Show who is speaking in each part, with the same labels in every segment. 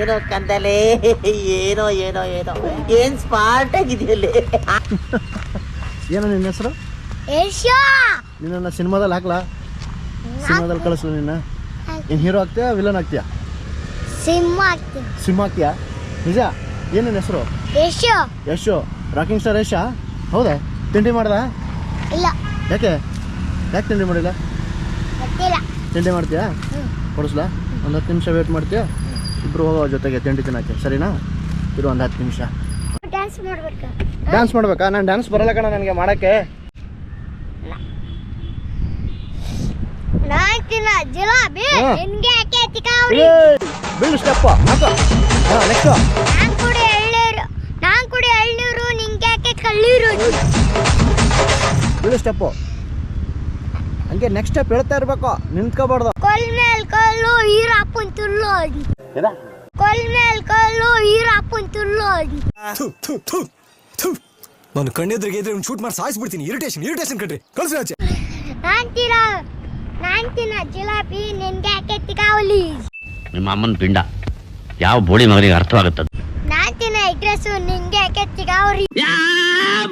Speaker 1: ಏನೋ ಕಂದಲೆ ಏನೋ ಏನೋ ಏನೋ. ಏನ್ ಸ್ಮಾರ್ಟ್ ಆಗಿದೆಯಲ್ಲಿ
Speaker 2: ಏನೋ ನಿನ್ನ ಹೆಸರು?
Speaker 3: ಏಷ್ಯಾ!
Speaker 2: ನಿನ್ನ ಸಿನಿಮಾದಲ್ಲಿ ಹಾಕ್ಲಾ? ಸಿನಿಮಾದಲ್ಲಿ ಕಳಿಸ್ಲ ನಿನ್ನ? ನೀನು ಹೀರೋ ಆಗ್ತೀಯಾ ವಿಲನ್ ಆಗ್ತೀಯಾ?
Speaker 3: ಸಿಂಹ
Speaker 2: ಆಗ್ತೀಯಾ? ನಿಜ? ಏನು ನಿನ್ನ ಹೆಸರು?
Speaker 3: ಏಷ್ಯಾ.
Speaker 2: ಯಶು ರಾಕಿಂಗ್ ಸ್ಟಾರ್ ಯಶ ಹೌದಾ? ತಿಂಡಿ ಮಾಡ್ದ
Speaker 3: ಇಲ್ಲ.
Speaker 2: ಯಾಕೆ? ಯಾಕೆ ತಿಂಡಿ ಮಾಡಿಲ್ಲ? ತಿಂಡಿ ಮಾಡ್ತೀಯಾ. ಕೊಡಿಸ್ಲಾ? ಒಂದು ಹತ್ತು ನಿಮಿಷ ವೇಟ್ ಮಾಡ್ತೀಯಾ? ಇಬ್ಬರು ಹೋಗೋ ಜೊತೆಗೆ ತಿಂಡಿ ತಿನ್ನಕ್ಕೆ ಸರಿನಾ? ಇರು ಒಂದು ಹತ್ತು ನಿಮಿಷ.
Speaker 3: ಡ್ಯಾನ್ಸ್ ಮಾಡಬೇಕಾ.
Speaker 2: ಡ್ಯಾನ್ಸ್ ಮಾಡ್ಬೇಕಾ? ನಾನು ಡ್ಯಾನ್ಸ್ ಬರಲ್ಲ ಕಣ ನನಗೆ ಮಾಡೋಕ್ಕೆ.
Speaker 3: ಬೀಳು ಜಿಲಾಬಿ
Speaker 2: ಹಾ.
Speaker 3: ನಿನ್ಗೆ ಯಾಕೆ ತಿಕಾವ್ರಿ
Speaker 2: ಬಿಲ್ಡ್ ಸ್ಟೆಪ್ ಹಾಕೋ. ಹಾಂ ನೆಕ್ಸ್ಟು
Speaker 3: ನಾನ್ ಕುಡಿ ಎಳ್ನೀರು ನಾನ್ ಕುಡಿ ಎಳ್ನೀರು ನಿಂಗೆ ಯಾಕೆ ಕಳ್ಳೀರು.
Speaker 2: ಬಿಲ್ಡ್ ಸ್ಟೆಪ್ಪು ಹಂಗೆ ನೆಕ್ಸ್ಟ್ ಸ್ಟೆಪ್ ಹೇಳ್ತಾ ಇರ್ಬೇಕು ನಿಂತ್ಕೋಬಾರ್ದು.
Speaker 3: ಕೊಲ್ ಮೇಲ್ ಕಲ್ಲು ಕೊಲ್ ಮೇಲ್ ಕಲ್ಲು ಈರಪ್ಪನ್ ತು
Speaker 4: ನಾನು ಕಣ್ಣೆದ್ರಿಗೆ ಇದ್ರೆ ಶೂಟ್ ಮಾಡಿ ಸಾಯಿಸ್ಬಿಡ್ತೀನಿ. ಇರಿಟೇಷನ್ ಇರಿಟೇಷನ್ ಕಣ್ರಿ. ಕಳ್ಸಿ ಆಚೆ.
Speaker 3: ನಾನ್ ತಿನ್ನ ನಾನ್ ತಿನ್ನ ಜಿಲಾಬಿ ನಿನ್ಗೆ ಯಾಕೆ
Speaker 5: ನಿಮ್ಮ ಅಮ್ಮನ ಪಿಂಡ. ಯಾವ ಬೋಳಿ ಮಗನಿಗೆ ಅರ್ಥವಾಗುತ್ತದೆ?
Speaker 3: ನಾನ್ ತಿನ್ನ ಎಗ್ರೆಸು ನಿಂಗೆ ಯಾಕೆ ತಿಕಾವ್ರಿ ಏಯ್!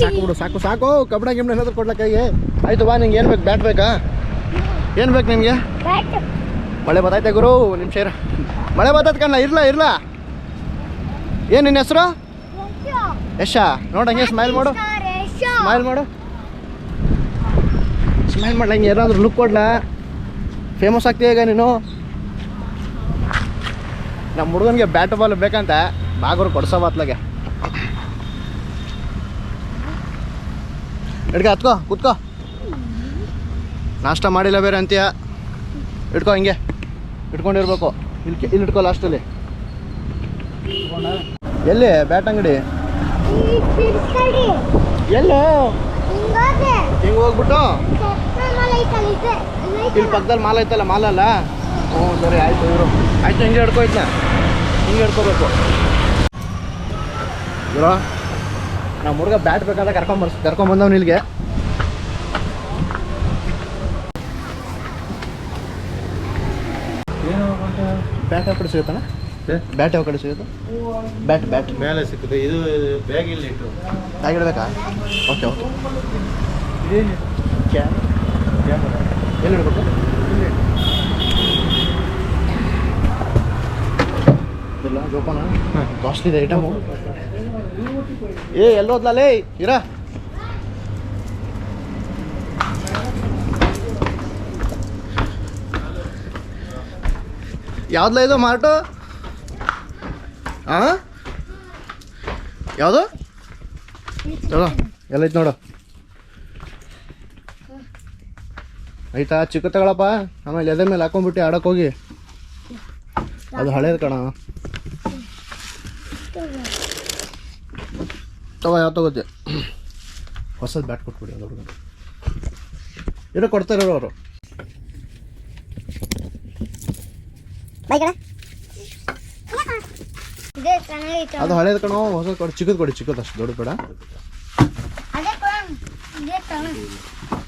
Speaker 2: ಸಾಕು ಬಿಡು ಸಾಕು ಸಾಕು. ಕಬ್ಬಣ ಗಿಬ್ಬಣ ಏನಾದ್ರು ಕೊಡ್ಲ ಕೈಗೆ? ಆಯ್ತು ಬಾ ನಿಂಗೆ ಏನು ಬೇಕು? ಬ್ಯಾಟ್ ಬೇಕಾ? ಏನು ಬೇಕು
Speaker 3: ನಿಮಗೆ.
Speaker 2: ಮಳೆ ಬತ್ತೈತೆ ಗುರು ನಿಮಿಷ ಶೇರ. ಮಳೆ ಬತ್ತೈತೆ ಕಣ್ಣ ಇರ್ಲಾ ಇರ್ಲ. ಏನು ನಿನ್ನ ಹೆಸರು?
Speaker 3: ಯಶಾ.
Speaker 2: ಯಶ ನೋಡು ಹಂಗೆ ಸ್ಮೈಲ್ ಮಾಡು. ಸ್ಮೈಲ್ ಮಾಡು. ಸ್ಮೈಲ್ ಮಾಡ್ಲ ಹಿಂಗೆ ಏನಾದ್ರು ಲುಕ್ ಕೊಡ್ಲ? ಫೇಮಸ್ ಆಗ್ತೀಯ ಈಗ ನೀನು? ನಮ್ಮ ಹುಡುಗನಿಗೆ ಬ್ಯಾಟ್ ಬಾಲ್ ಬೇಕಂತ. ಬಾಗರು ಕೊಡ್ಸೋ ಬಾತ್ಲಾಗೆ. ಹಿಡ್ಕ, ಹತ್ಕೋ, ಕೂತ್ಕೋ. ನಾಷ್ಟ ಮಾಡಿಲ್ಲ ಬೇರೆ ಅಂತೀಯ? ಇಟ್ಕೋ ಹಿಂಗೆ. ಇಟ್ಕೊಂಡಿರ್ಬೇಕು ಇಲ್ಲಿ ಇಲ್ಲಿ ಇಟ್ಕೋ ಲಾಸ್ಟಲ್ಲಿ ಎಲ್ಲಿ? ಬ್ಯಾಟ್ ಅಂಗಡಿ. ಎಲ್ಲೋ. ಹಿಂಗೆ ಹೋಗ್ಬಿಟ್ಟು. ಇಲ್ಲಿ ಪಕ್ಕದಲ್ಲಿ ಮಾಲ್ ಐತಲ್ಲ ಮಾಲಲ್ಲ ಹ್ಞೂ, ಸರಿ, ಆಯ್ತು ಇವರು. ಆಯ್ತು, ಹಿಂಗೆ ಹಿಡ್ಕೊಯ್ತನ ಹಿಂಗೆ ಹಿಡ್ಕೋಬೇಕು. ಇರೋ ನಮ್ಮ ಹುಡುಗ ಬ್ಯಾಟ್ ಬೇಕಾದ್ರೆ ಕರ್ಕೊಂಡ್ ಕರ್ಕೊಂಬಂದವ್ನು ಇಲ್ಲಿಗೆ. ಬ್ಯಾಟ್ ಯಾವ ಕಡೆ ಸಿಗುತ್ತಾನ ಬ್ಯಾಟ್ ಯಾವ ಕಡೆ ಸಿಗುತ್ತೆ? ಬ್ಯಾಟ್ ಬ್ಯಾಟ್
Speaker 6: ಮೇಲೆ ಸಿಗುತ್ತೆ ಇದು ಬ್ಯಾಗ್ ಇಲ್ಲಿ ಇಟ್ಟು.
Speaker 2: ಬ್ಯಾಗ್ ಇಡಬೇಕಾ? ಓಕೆ ಓಕೆ ಎಲ್ಲಿ ಇಡಬೇಕು? ಇಲ್ಲ ಜೋಪಾನ ಕಾಸ್ಟ್ಲಿ ಇದೆ ಐಟಮು ಏ, ಎಲ್ಲೋದ್ಲೇ? ಇರ. ಯಾವ್ದಲ್ಲ ಇದು, ಮಾರ್ಟು? ಆ? ಯಾವುದು? ಚಲೋ ಎಲ್ಲೈತೆ ನೋಡು. ಆಯ್ತಾ ಚಿಕ್ಕ ತಗೊಳಪ್ಪ. ಆಮೇಲೆ ಎದೆ ಮೇಲೆ ಹಾಕೊಂಡ್ಬಿಟ್ಟು ಆಡಕ್ಕೆ ಹೋಗಿ. ಅದು ಹಳೇದು ಕಣ. ತಗೋ ಯಾವ ತಗೋದೆ ಹೊಸದು ಬ್ಯಾಟ್ ಕೊಟ್ಬಿಡಿ ಅದು ಹುಡುಗ ಏನೋ ಕೊಡ್ತಾರೆ ಅವರು. ಅದು ಹಳೇದು ಕಣೋ ಹೊಸದು ಕೊಡಿ ಚಿಕ್ಕದು ಕೊಡಿ ಚಿಕ್ಕದು ಅಷ್ಟು ದೊಡ್ಡ ಬೇಡ.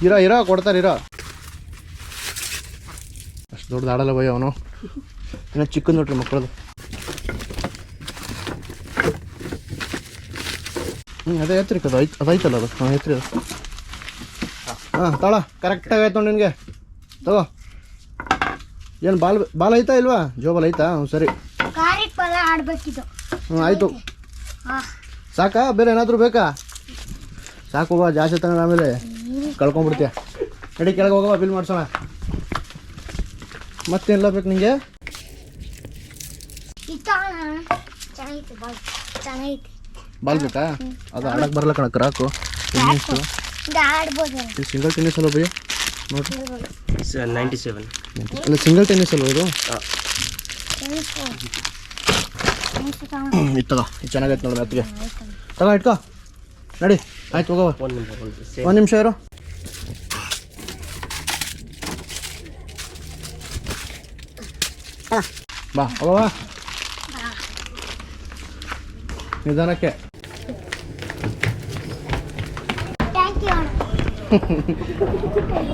Speaker 2: ಇರೋ ಇರೋ ಕೊಡ್ತಾರೆ ಇರೋ. ಅಷ್ಟು ದೊಡ್ಡದು ಆಡಲ್ಲ ಬಯ್ಯ ಅವನು. ಏನೋ ಚಿಕ್ಕದು ನೋಡ್ರಿ ಮಕ್ಕಳದು ಹ್ಞೂ ಅದೇ ಎತ್ತರಿಕ ಅದು ಐತ್ ಅದು ಐತಲ್ಲ ಅದು? ಹಾಂ ಎತ್ತರಿ ಅದು. ಹಾಂ ತಾಳ ಕರೆಕ್ಟಾಗಿ ಆಯ್ತು ನೋಡಿ ನಿನಗೆ. ತಗೋ. ಏನು ಬಾಲ್ ಬಾಲ್ ಐತಾ ಇಲ್ವಾ? ಜೋಬಲ್ ಐತಾ? ಹ್ಞೂ ಸರಿ. ಹ್ಞೂ ಆಯಿತು.
Speaker 3: ಹಾ.
Speaker 2: ಸಾಕಾ? ಬೇರೆ ಏನಾದರೂ ಬೇಕಾ? ಸಾಕು ಬಾ ಜಾಸ್ತಿ ತಗೊಂಡು ಆಮೇಲೆ. ಕಳ್ಕೊಂಬಿಡ್ತೀಯ. ನಡಿ ಕೆಳಗೆ ಹೋಗವ ಬಿಲ್ ಮಾಡ್ಸೋಣ. ಮತ್ತೇನಿಲ್ಲ ಬೇಕು ನಿಂಗೆ.
Speaker 3: ಚೆನ್ನಾಗೈತೆ ಬಾಲ್ ಚೆನ್ನಾಗೈತೆ.
Speaker 2: ಬಾಲ್ ಬೇಕಾ ಅದು ಆಡಕ್ಕೆ ಬರಲ್ಲ ಕಣ ಕ್ರಾಕು. ಇನ್ನಿಷ್ಟು
Speaker 3: ಇದು
Speaker 2: ಸಿಂಗಲ್ ಟೆನ್ನಿಸ್ ಅಲ್ಲ ಭಯ ನೋಡ್ರಿ.
Speaker 4: ನೈಂಟಿ ಸೆವೆನ್
Speaker 2: ಇಲ್ಲ ಸಿಂಗಲ್ ಟೆನ್ನಿಸ್ ಅಲ್ವ ಇದು. ಇದು ತಗೋ ಇದು ಚೆನ್ನಾಗೈತೆ ನೋಡಿ ಮೆತ್ತಿಗೆ ತಗೋ. ಇಟ್ಕೋ. ನಡಿ ಆಯ್ತು
Speaker 4: ಒನ್
Speaker 2: ಒಂದು ನಿಮಿಷ ಇರು. ಬಾ ಹೋಗವ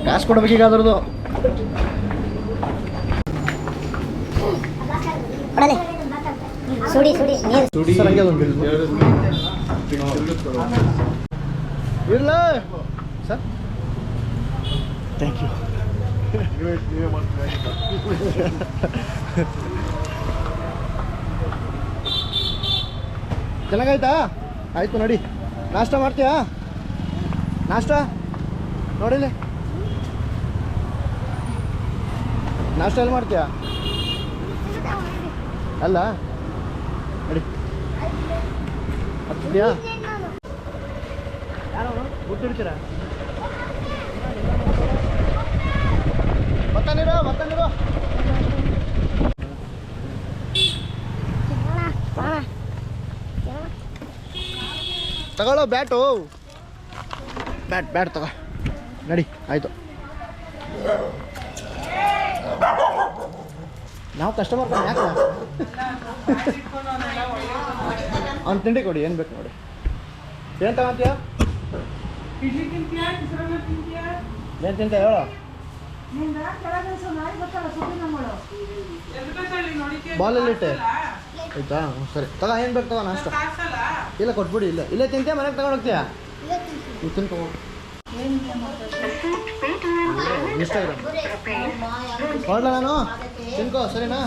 Speaker 2: ಕಾಸು ಕೊಡ್ಬೇಕೀಗ ಅದ್ರದ್ದು.
Speaker 3: ಕೊಡಲೆ. ಸುಡಿ ಸುಡಿ ನೀರು.
Speaker 2: ಸರ್ ಹಂಗೆ ಅದೊಂದು ಬಿಲ್ ಇರಲ್ಲ ಸರ್. Thank you ಚೆನ್ನಾಗಾಯ್ತಾ? ಆಯ್ತು ನೋಡಿ. ನಾಷ್ಟ ಮಾಡ್ತೀಯಾ? ನಾಷ್ಟ? ನೋಡಿಲಿ ನಾಷ್ಟ ಎಲ್ಲಿ ಮಾಡ್ತೀಯಾ? ಅಲ್ಲ? ನಡಿ. ಹತ್ತಿದ್ಯಾ ಯಾರು ಬತ್ತಾನಿರೋ ಬತ್ತಾನಿರೋ ತಗೊಳ್ಳೋ, ಬ್ಯಾಟು. ಬ್ಯಾಟ್ ಬ್ಯಾಟ್ ತಗೋ. ನಡಿ ಆಯಿತು. ನಾವು ಕಸ್ಟಮರ್ ಯಾಕೆ? ಅವ್ನು ತಿಂಡಿ ಕೊಡಿ ಏನು ಬೇಕು ನೋಡಿ. ಏನು ತಗೊಂತೀಯ? ಏನು ತಿಂತ ಹೇಳು. ಬಾಲಲ್ಲಿ ಇಟ್ಟೆ. ಆಯ್ತಾ? ಸರಿ. ತಗ ಏನು ಬೇಕು ತಗೋಣ ನಾಷ್ಟ. ಇಲ್ಲ ಕೊಟ್ಬಿಡಿ ಇಲ್ಲ. ಇಲ್ಲೇ ತಿಂತೀಯ ಮನೆಗೆ ತಗೊಂಡು ಹೋಗ್ತೀಯಾ? ನೀವು ತಿನ್ಕೊ ಇನ್ಸ್ಟಾಗ್ರಾಮ್ ಹೊರಡ್ಲ ನಾನು ತಿನ್ಕೋ ಸರಿನಾ